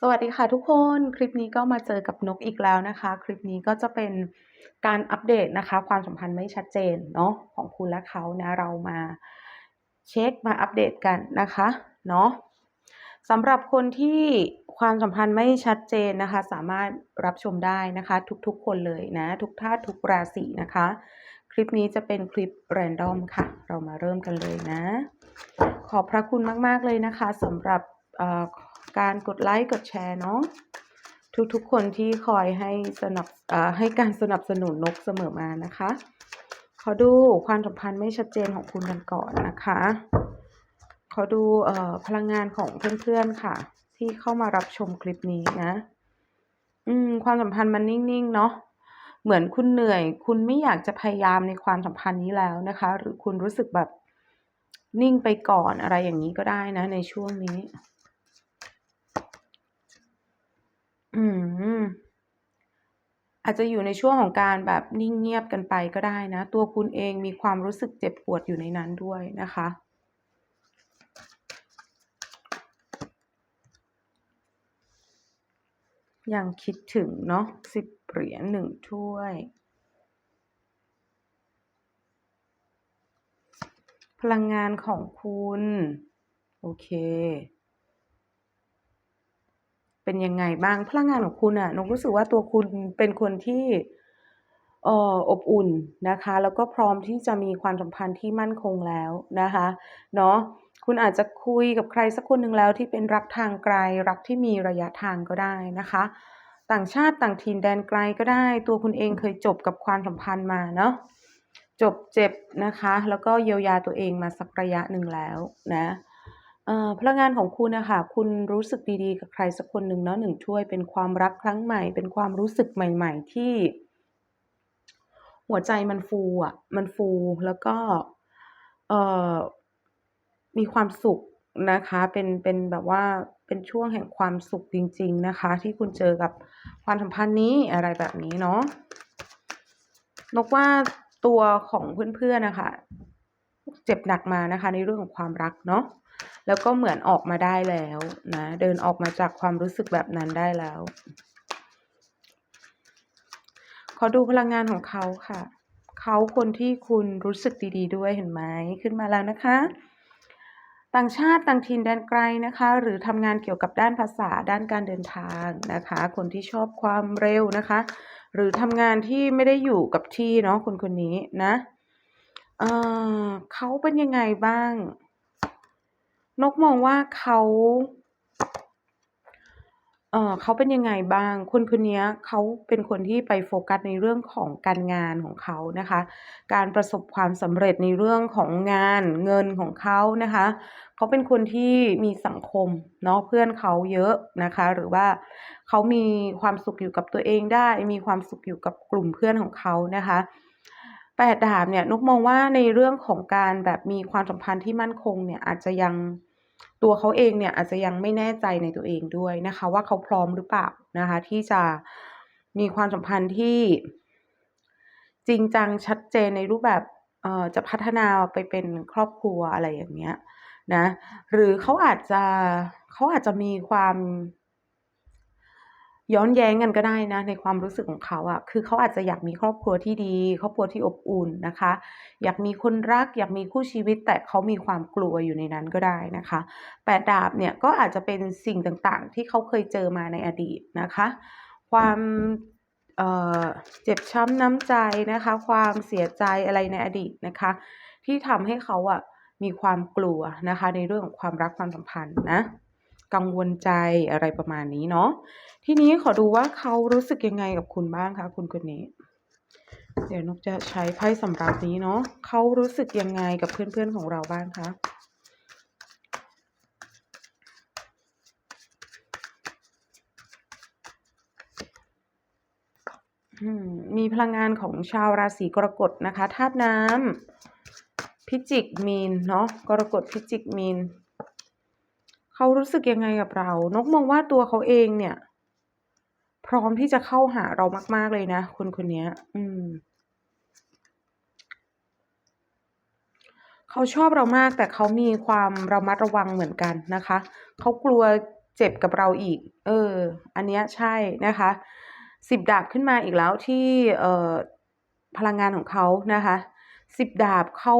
สวัสดีค่ะทุกคนคลิปนี้ก็มาเจอกับนกอีกแล้วนะคะ คลิปนี้ก็จะเป็นการอัปเดตนะคะ ความสัมพันธ์ไม่ชัดเจนเนาะของคุณและเขานะเรามาเช็คมาอัปเดตกันนะคะเนาะสำหรับคนที่ความสัมพันธ์ไม่ชัดเจนนะคะ สามารถรับชมได้นะคะ ทุกๆคนเลยนะ ทุกท่าตุทุกราศีนะคะ คลิปนี้จะเป็นคลิปแรนดอมค่ะ เรามาเริ่มกันเลยนะ ขอบพระคุณมากๆเลยนะคะสำหรับอ่อ การกดไลค์กดแชร์เนาะทุกๆ คนที่คอยให้สนับให้การสนับสนุนนกเสมอมานะคะ ขอดูความสัมพันธ์ไม่ชัดเจนของคุณกันก่อนนะคะ ขอดูอพลังงานของเพื่อนๆค่ะ ที่เข้ามารับชมคลิปนี้นะ อืม ความสัมพันธ์มันนิ่งๆ เนาะเหมือนคุณเหนื่อย คุณไม่อยากจะพยายามในความสัมพันธ์นี้แล้วนะคะ หรือคุณรู้สึกแบบนิ่งไปก่อนอะไรอย่างนี้ก็ได้นะในช่วงนี้ อืม อาจจะอยู่ในช่วงของการแบบนิ่งเงียบกันไปก็ได้นะ ตัวคุณเองมีความรู้สึกเจ็บปวดอยู่ในนั้นด้วยนะคะ ยังคิดถึงเนาะสิบเหรียญหนึ่งถ้วย พลังงานของคุณ โอเค เป็นยังไงบ้างพลังงานของคุณอะนกรู้สึกว่าตัวคุณเป็นคนที่อบอุ่นนะคะ แล้วก็พร้อมที่จะมีความสัมพันธ์ที่มั่นคงแล้วนะคะเนาะคุณอาจจะคุยกับใครสักคนหนึ่งแล้วที่เป็นรักทางไกลรักที่มีระยะทางก็ได้นะคะ ต่างชาติต่างถิ่นแดนไกลก็ได้ ตัวคุณเองเคยจบกับความสัมพันธ์มาเนาะจบเจ็บนะคะ แล้วก็เยียวยาตัวเองมาสักระยะหนึ่งแล้วนะ เอ่อ พลังงานของคุณน่ะค่ะ คุณรู้สึกดี ๆ กับใครสักคนหนึ่งเนาะ 1 ถ้วย เป็นความรักครั้งใหม่ เป็นความรู้สึกใหม่ ๆ ที่ หัวใจมันฟูอะ มันฟู แล้วก็ เอ่อ มีความสุขนะคะ เป็น เป็นแบบว่า เป็นช่วงแห่งความสุขจริง ๆ นะคะ ที่คุณเจอกับความสัมพันธ์นี้ อะไรแบบนี้เนาะ นกว่าตัวของเพื่อน ๆ น่ะค่ะ เจ็บหนักมานะคะ ในเรื่องของความรักเนาะ แล้วก็เหมือนออกมาได้แล้วนะเดินออกมาจากความรู้สึกแบบนั้นได้แล้ว ขอดูพลังงานของเขาค่ะ เขาคนที่คุณรู้สึกดี ๆ ด้วยเห็นไหมขึ้นมาแล้วนะคะ ต่างชาติต่างถิ่นแดนไกลนะคะ หรือทำงานเกี่ยวกับด้านภาษาด้านการเดินทางนะคะ คนที่ชอบความเร็วนะคะ หรือทำงานที่ไม่ได้อยู่กับที่เนาะคนคนนี้นะเเขาเป็นยังไงบ้าง นกมองว่าเขา เอ่อเขาเป็นยังไงบ้าง คนคนนี้เขาเป็นคนที่ไปโฟกัสในเรื่องของการงานของเขานะคะ การประสบความสำเร็จในเรื่องของงานเงินของเขานะคะ เขาเป็นคนที่มีสังคมเนาะเพื่อนเขาเยอะนะคะ หรือว่าเขามีความสุขอยู่กับตัวเองได้ มีความสุขอยู่กับกลุ่มเพื่อนของเขานะคะแปดดาบเนี่ยนกมองว่าในเรื่องของการแบบมีความสัมพันธ์ที่มั่นคงเนี่ยอาจจะยัง ตัวเขาเองเนี่ยอาจจะยังไม่แน่ใจในตัวเองด้วยนะคะ ว่าเขาพร้อมหรือเปล่านะคะ ที่จะมีความสัมพันธ์ที่จริงจังชัดเจนในรูปแบบเอ่อจะพัฒนาไปเป็นครอบครัวอะไรอย่างเงี้ยนะ หรือเขาอาจจะเขาอาจจะมีความ ย้อนแย้งกันก็ได้นะในความรู้สึกของเขาอะคือเขาอาจจะอยากมีครอบครัวที่ดี ครอบครัวที่อบอุ่นนะคะ อยากมีคนรัก อยากมีคู่ชีวิต แต่เขามีความกลัวอยู่ในนั้นก็ได้นะคะแปดดาบเนี่ยก็อาจจะเป็นสิ่งต่างๆ ที่เขาเคยเจอมาในอดีตนะคะ ความเอ่อเจ็บช้ำน้ำใจนะคะ ความเสียใจอะไรในอดีตนะคะ ที่ทำให้เขาอะมีความกลัวนะคะ ในเรื่องของความรักความสัมพันธ์นะ กังวลใจอะไรประมาณนี้เนาะทีนี้ขอดูว่าเขารู้สึกยังไงกับคุณบ้างคะคุณคนนี้ เดี๋ยวนกจะใช้ไพ่สำรับนี้เนาะเขารู้สึกยังไงกับเพื่อนๆของเราบ้างคะ?มีพลังงานของชาวราศีกรกฎนะคะธาตุน้ำพิจิกมีนเนาะกรกฎพิจิกมีน เขารู้สึกยังไงกับเรา นกมองว่าตัวเขาเองเนี่ย พร้อมที่จะเข้าหาเรามาก ๆ เลยนะ คนคนนี้อืม เขาชอบเรามากแต่เขามีความระมัดระวังเหมือนกันนะคะ เขากลัวเจ็บกับเราอีก เออ อันเนี้ยใช่นะคะสิบดาบขึ้นมาอีกแล้วที่เอ่อพลังงานของเขานะคะสิบดาบเขา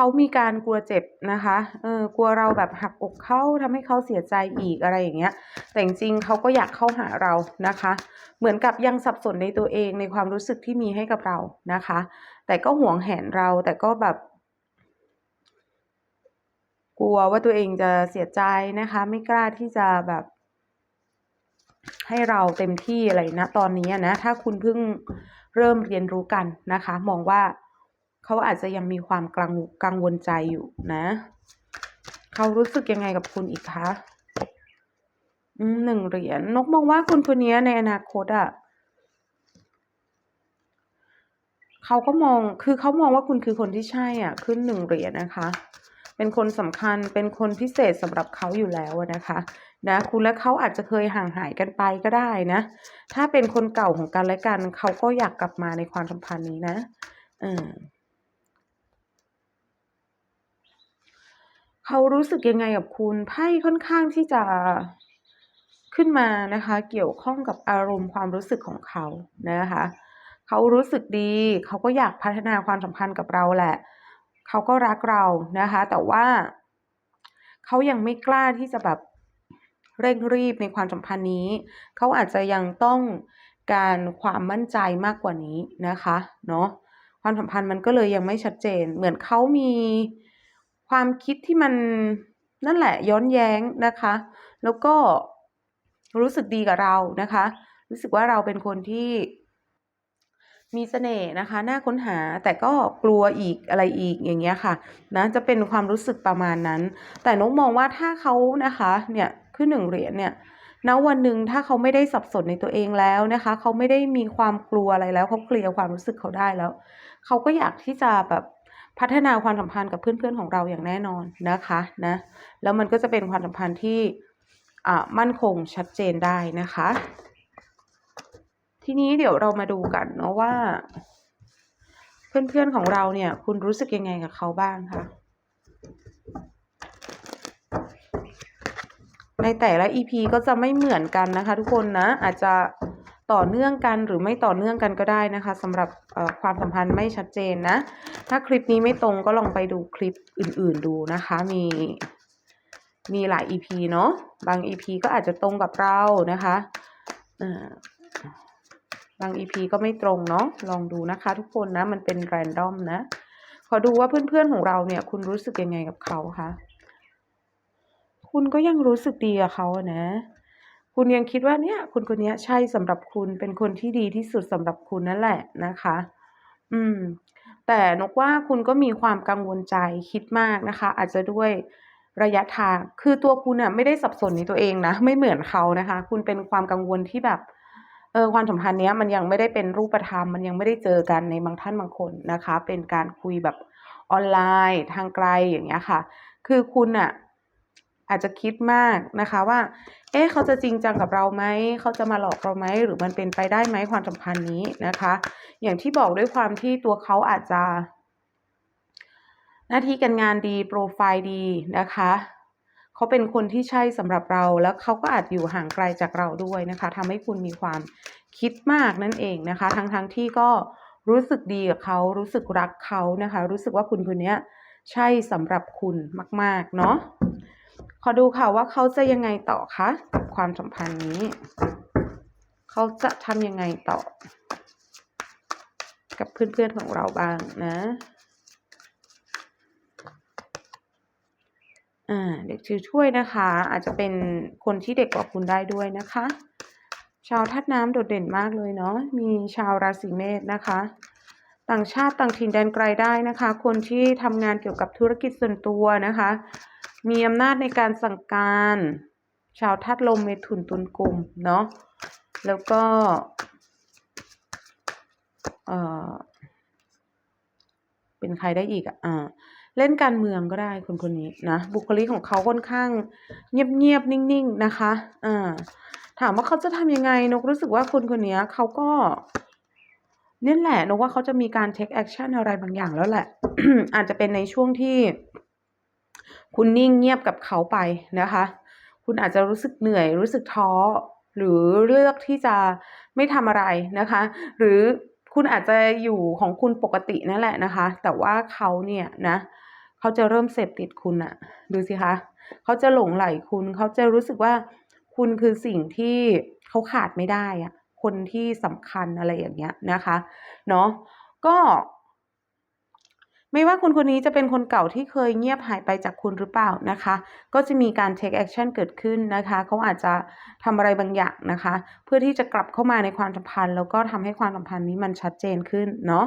เขามีการกลัวเจ็บนะคะ เออกลัวเราแบบหักอกเขาทำให้เขาเสียใจอีกอะไรอย่างเงี้ย แต่จริงๆเขาก็อยากเข้าหาเรานะคะ เหมือนกับยังสับสนในตัวเองในความรู้สึกที่มีให้กับเรานะคะ แต่ก็ห่วงแหนเราแต่ก็แบบ กลัวว่าตัวเองจะเสียใจนะคะ ไม่กล้าที่จะแบบ ให้เราเต็มที่อะไรนะตอนนี้นะ ถ้าคุณเพิ่งเริ่มเรียนรู้กันนะคะ มองว่า เขาอาจจะยังมีความกังกังวลใจอยู่นะ เขารู้สึกยังไงกับคุณอีกคะหนึ่งเหรียญนกมองว่าคุณคนนี้ในอนาคตอะ่ะเขาก็มองคือเขามองว่าคุณคือคนที่ใช่อะ ขึ้นหนึ่งเหรียญนะคะ เป็นคนสำคัญเป็นคนพิเศษสำหรับเขาอยู่แล้วนะคะ นะ คุณและเขาอาจจะเคยห่างหายกันไปก็ได้นะ ถ้าเป็นคนเก่าของกันและกันเขาก็อยากกลับมาในความสัมพันธ์นี้นะเออ เขารู้สึกยังไงกับคุณไพ่ค่อนข้างที่จะขึ้นมานะคะ เกี่ยวข้องกับอารมณ์ความรู้สึกของเขานะคะเขารู้สึกดีเขาก็อยากพัฒนาความสัมพันธ์กับเราแหละเขาก็รักเรานะคะ แต่ว่าเขายังไม่กล้าที่จะแบบเร่งรีบในความสัมพันธ์นี้เขาอาจจะยังต้องการความมั่นใจมากกว่านี้นะคะเนาะความสัมพันธ์มันก็เลยยังไม่ชัดเจน เหมือนเขามี ความคิดที่มันนั่นแหละย้อนแย้งนะคะ แล้วก็รู้สึกดีกับเรานะคะ รู้สึกว่าเราเป็นคนที่มีเสน่ห์นะคะน่าค้นหาแต่ก็กลัวอีกอะไรอีกอย่างเงี้ยค่ะนะจะเป็นความรู้สึกประมาณนั้น แต่นกมองว่าถ้าเขานะคะเนี่ยขึ้นหนึ่งเหรียญเนี่ยณวันหนึ่งถ้าเขาไม่ได้สับสนในตัวเองแล้วนะคะ เขาไม่ได้มีความกลัวอะไรแล้วเขาเคลียร์ความรู้สึกเขาได้แล้ว เขาก็อยากที่จะแบบ พัฒนาความสัมพันธ์กับเพื่อนๆของเราอย่างแน่นอนนะคะนะแล้วมันก็จะเป็นความสัมพันธ์ที่มั่นคงชัดเจนได้นะคะ ทีนี้เดี๋ยวเรามาดูกันเนาะว่า เพื่อนๆของเราเนี่ย คุณรู้สึกยังไงกับเขาบ้างคะในแต่ละ EP ก็จะไม่เหมือนกันนะคะ ทุกคนนะอาจจะต่อเนื่องกันหรือไม่ต่อเนื่องกันก็ได้นะคะสำหรับความสัมพันธ์ไม่ชัดเจนนะ ถ้าคลิปนี้ไม่ตรงก็ลองไปดูคลิปอื่นๆดูนะคะ มีมีหลาย EP เนาะบาง EP ก็อาจจะตรงกับเรานะคะบาง EP ก็ไม่ตรงเนาะลองดูนะคะ ทุกคนนะ มันเป็นแรนดอมนะขอดูว่าเพื่อนๆของเราเนี่ย คุณรู้สึกยังไงกับเขาคะคุณก็ยังรู้สึกดีกับเขานะ คุณยังคิดว่าเนี่ย คุณคนนี้ใช่สำหรับคุณเป็นคนที่ดีที่สุดสำหรับคุณนั่นแหละนะคะ อืม แต่นกว่าคุณก็มีความกังวลใจคิดมากนะคะ อาจจะด้วยระยะทาง คือตัวคุณอะไม่ได้สับสนในตัวเองนะ ไม่เหมือนเขานะคะ คุณเป็นความกังวลที่แบบเออความสัมพันธ์เนี้ยมันยังไม่ได้เป็นรูปธรรม มันยังไม่ได้เจอกันในบางท่านบางคนนะคะ เป็นการคุยแบบออนไลน์ทางไกลอย่างเงี้ยค่ะ คือคุณอะ อาจจะคิดมากนะคะว่า เอ๊ะเขาจะจริงจังกับเราไหม เขาจะมาหลอกเราไหม หรือมันเป็นไปได้ไหมความสัมพันธ์นี้นะคะ อย่างที่บอกด้วยความที่ตัวเขาอาจจะ หน้าที่การงานดี โปรไฟล์ดีนะคะเขาเป็นคนที่ใช่สำหรับเราแล้วเขาก็อาจอยู่ห่างไกลจากเราด้วยนะคะทำให้คุณมีความคิดมากนั่นเองนะคะ ทั้งๆทที่ก็รู้สึกดีกับเขารู้สึกรักเขานะคะ รู้สึกว่าคุณคนนี้ใช่สำหรับคุณมาก ๆ เนาะ ขอดูค่ะว่าเขาจะยังไงต่อคะกับความสัมพันธ์นี้ เขาจะทำยังไงต่อ กับเพื่อนๆของเราบ้างนะอ่าเด็กชื่อช่วยนะคะ อาจจะเป็นคนที่เด็กกว่าคุณได้ด้วยนะคะ ชาวทัดน้ำโดดเด่นมากเลยเนาะมีชาวราศีเมษนะคะ ต่างชาติต่างถิ่นแดนไกลได้นะคะ คนที่ทำงานเกี่ยวกับธุรกิจส่วนตัวนะคะ มีอำนาจในการสั่งการ ชาวทัดลมเมถุนตุนกลุ่มเนาะแล้วก็เออเป็นใครได้อีกอะเล่นการเมืองก็ได้คนคนนี้นะบุคลิกของเขาค่อนข้าง เงียบๆนิ่ง ๆ นะคะอ่าถามว่าเขาจะทำยังไงนกรู้สึกว่าคนคนนี้เขาก็นี่แหละนกว่าเขาจะมีการ take action อะไรบางอย่างแล้วแหละ อาจจะเป็นในช่วงที่ คุณนิ่งเงียบกับเขาไปนะคะ คุณอาจจะรู้สึกเหนื่อยรู้สึกท้อ หรือเลือกที่จะไม่ทำอะไรนะคะ หรือคุณอาจจะอยู่ของคุณปกตินั่นแหละนะคะ แต่ว่าเขาเนี่ยนะเขาจะเริ่มเสพติดคุณอะดูสิคะเขาจะหลงไหลคุณเขาจะรู้สึกว่าคุณคือสิ่งที่เขาขาดไม่ได้อะคนที่สำคัญอะไรอย่างเงี้ยนะคะ เนาะก็ ไม่ว่าคนคนนี้จะเป็นคนเก่าที่เคยเงียบหายไปจากคุณหรือเปล่านะคะ ก็จะมีการ take action เกิดขึ้นนะคะ เขาอาจจะทำอะไรบางอย่างนะคะ เพื่อที่จะกลับเข้ามาในความสัมพันธ์ แล้วก็ทำให้ความสัมพันธ์นี้มันชัดเจนขึ้นเนาะ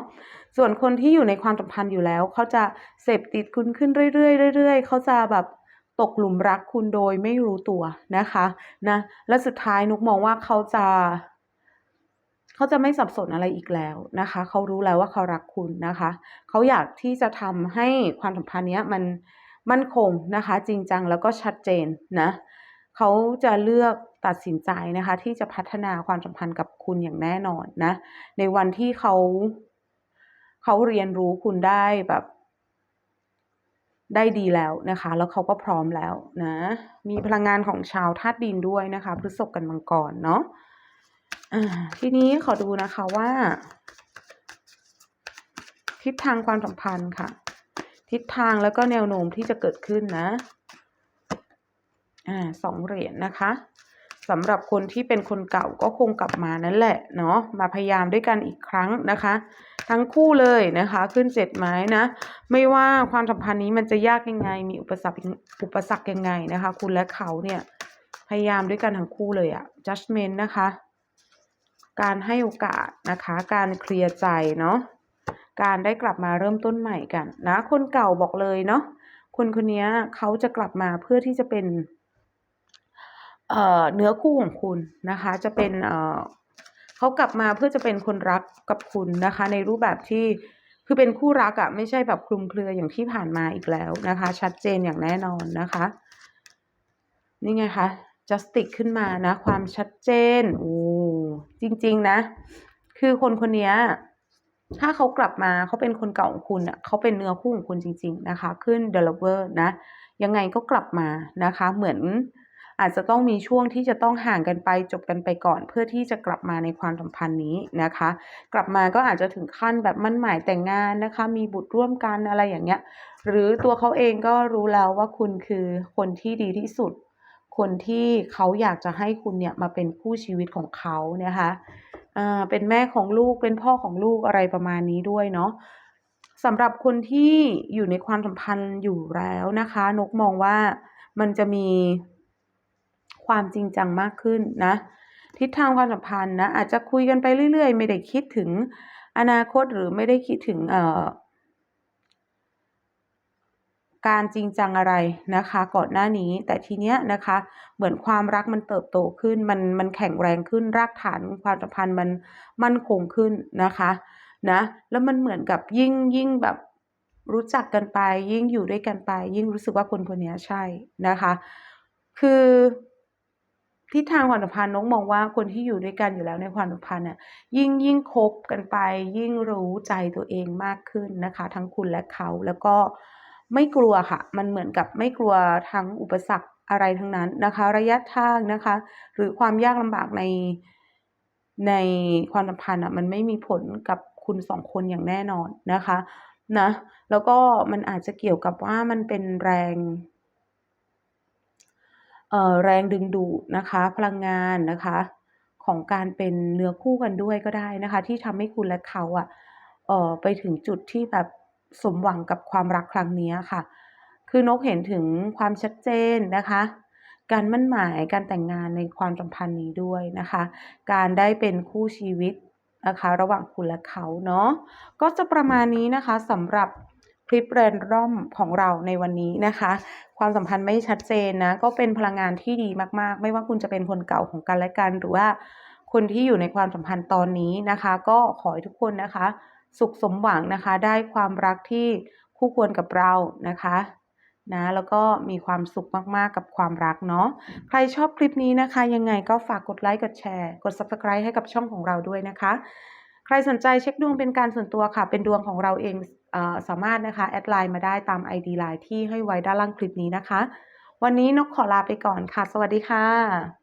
ส่วนคนที่อยู่ในความสัมพันธ์อยู่แล้ว เขาจะเสพติดคุณขึ้นเรื่อยๆเรื่อยๆเขาจะแบบตกหลุมรักคุณโดยไม่รู้ตัวนะคะนะ และสุดท้ายนุกมองว่าเขาจะ เขาจะไม่สับสนอะไรอีกแล้วนะคะ เขารู้แล้วว่าเขารักคุณนะคะ เขาอยากที่จะทำให้ความสัมพันธ์เนี้ยมันมั่นคงนะคะ จริงจังแล้วก็ชัดเจนนะเขาจะเลือกตัดสินใจนะคะ ที่จะพัฒนาความสัมพันธ์กับคุณอย่างแน่นอนนะ ในวันที่เขาเขาเรียนรู้คุณได้แบบ ได้ดีแล้วนะคะ แล้วเขาก็พร้อมแล้วนะ มีพลังงานของชาวธาตุดินด้วยนะคะพฤษภกันมังกรเนาะ อ่าทีนี้ขอดูนะคะว่า ทิศทางความสัมพันธ์ค่ะ ทิศทางแล้วก็แนวโน้มที่จะเกิดขึ้นนะอ่าสองเหรียญนะคะสำหรับคนที่เป็นคนเก่าก็คงกลับมานั่นแหละเนาะมาพยายามด้วยกันอีกครั้งนะคะ ทั้งคู่เลยนะคะ ขึ้นเจ็ดไม้นะ ไม่ว่าความสัมพันธ์นี้มันจะยากยังไง มีอุปสรรคอุปสรรคยังไงนะคะ คุณและเขาเนี่ยพยายามด้วยกันทั้งคู่เลยอะ judgment นะคะ การให้โอกาสนะคะ การเคลียร์ใจเนาะการได้กลับมาเริ่มต้นใหม่กันนะคนเก่าบอกเลยเนาะคนคนนี้เขาจะกลับมาเพื่อที่จะเป็นเอ่อเนื้อคู่ของคุณนะคะ จะเป็นเอ่อเขากลับมาเพื่อจะเป็นคนรักกับคุณนะคะ ในรูปแบบที่คือเป็นคู่รักอะไม่ใช่แบบคลุมเครืออย่างที่ผ่านมาอีกแล้วนะคะ ชัดเจนอย่างแน่นอนนะคะ นี่ไงคะ จัสติกขึ้นมานะ ความชัดเจนโอ้จริง ๆ นะ คือคนคนนี้ถ้าเขากลับมาเขาเป็นคนเก่าของคุณอะเขาเป็นเนื้อคู่ของคุณจริง ๆ นะคะ ขึ้น d e l o v e r นะ ยังไงก็กลับมานะคะ เหมือนอาจจะต้องมีช่วงที่จะต้องห่างกันไปจบกันไปก่อน เพื่อที่จะกลับมาในความสัมพันธ์นี้นะคะ กลับมาก็อาจจะถึงขั้นแบบมั่นหมายแต่งงานนะคะ มีบุตรร่วมกันอะไรอย่างเงี้ย หรือตัวเขาเองก็รู้แล้วว่าคุณคือคนที่ดีที่สุด คนที่เขาอยากจะให้คุณเนี่ยมาเป็นคู่ชีวิตของเขานะคะอ่าเป็นแม่ของลูกเป็นพ่อของลูกอะไรประมาณนี้ด้วยเนาะสำหรับคนที่อยู่ในความสัมพันธ์อยู่แล้วนะคะ นกมองว่ามันจะมีความจริงจังมากขึ้นนะ ทิศทางความสัมพันธ์นะอาจจะคุยกันไปเรื่อยๆ ไม่ได้คิดถึงอนาคตหรือไม่ได้คิดถึงเอ่อ การจริงจังอะไรนะคะ ก่อนหน้านี้ แต่ทีเนี้ยนะคะ เหมือนความรักมันเติบโตขึ้น มันมันแข็งแรงขึ้นรากฐานความสัมพันธ์มันมั่นคงขึ้นนะคะนะแล้วมันเหมือนกับยิ่งยิ่งแบบรู้จักกันไป ยิ่งอยู่ด้วยกันไป ยิ่งรู้สึกว่าคนคนนี้ใช่นะคะ คือทิศทางความสัมพันธ์นกมองว่าคนที่อยู่ด้วยกันอยู่แล้วในความสัมพันธ์น่ะยิ่งยิ่งคบกันไป ยิ่งรู้ใจตัวเองมากขึ้นนะคะ ทั้งคุณและเขาแล้วก็ ไม่กลัวค่ะ มันเหมือนกับไม่กลัวทั้งอุปสรรคอะไรทั้งนั้นนะคะ ระยะทางนะคะ หรือความยากลำบากในในความสัมพันธ์อะมันไม่มีผลกับคุณสองคนอย่างแน่นอนนะคะนะแล้วก็มันอาจจะเกี่ยวกับว่ามันเป็นแรงเอ่อแรงดึงดูดนะคะ พลังงานนะคะ ของการเป็นเนื้อคู่กันด้วยก็ได้นะคะ ที่ทำให้คุณและเขาอะเอ่อไปถึงจุดที่แบบ สมหวังกับความรักครั้งนี้ค่ะ คือนกเห็นถึงความชัดเจนนะคะ การมั่นหมายการแต่งงานในความสัมพันธ์นี้ด้วยนะคะ การได้เป็นคู่ชีวิตนะคะ ระหว่างคุณและเขาเนาะก็จะประมาณนี้นะคะสำหรับคลิปแรนดอมของเราในวันนี้นะคะ ความสัมพันธ์ไม่ชัดเจนนะ ก็เป็นพลังงานที่ดีมากๆ ไม่ว่าคุณจะเป็นคนเก่าของกันและกัน หรือว่าคนที่อยู่ในความสัมพันธ์ตอนนี้นะคะ ก็ขอให้ทุกคนนะคะ สุขสมหวังนะคะ ได้ความรักที่คู่ควรกับเรานะคะนะแล้วก็มีความสุขมาก ๆ กับความรักเนาะใครชอบคลิปนี้นะคะ ยังไงก็ฝากกดไลค์กดแชร์ กด subscribe ให้กับช่องของเราด้วยนะคะ ใครสนใจเช็คดวงเป็นการส่วนตัวค่ะ เป็นดวงของเราเองเออสามารถนะคะ แอดไลน์มาได้ตาม ID ไลน์ที่ให้ไว้ด้านล่างคลิปนี้นะคะ วันนี้นกขอลาไปก่อนค่ะ สวัสดีค่ะ